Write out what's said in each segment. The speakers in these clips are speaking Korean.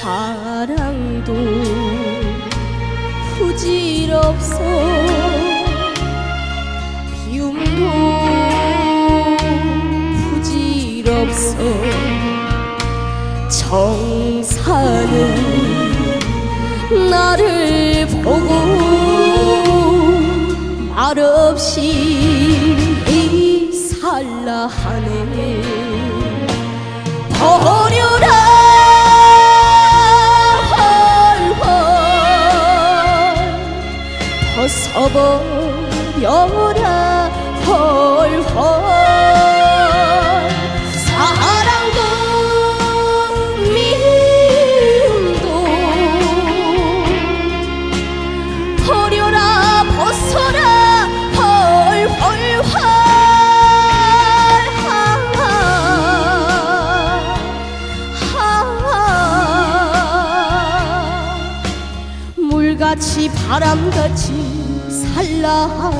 사랑도 부질없어 비움도 부질없어 정사는 나를 보고 말없이 살라 하네. 버려라 버려라 헐헐. 사랑도 미움도 버려라 벗어라 헐헐. 물같이 바람같이 살라 하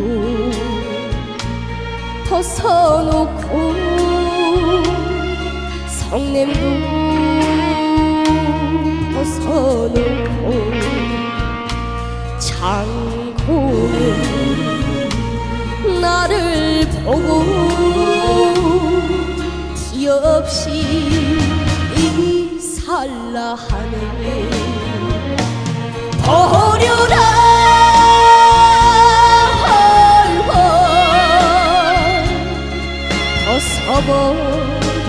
네 탐욕도 벗어놓고 성냄도 벗어놓고 장고는 나를 보고 티 없이 살라 하네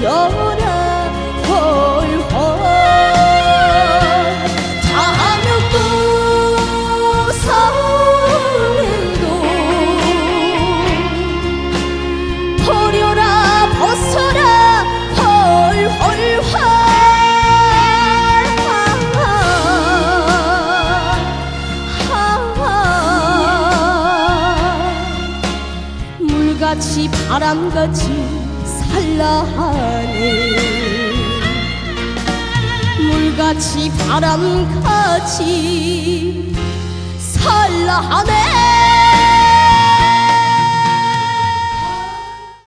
헐헐 벗어 물같이 바람같이 살라 하네 물같이 바람같이 살라 하네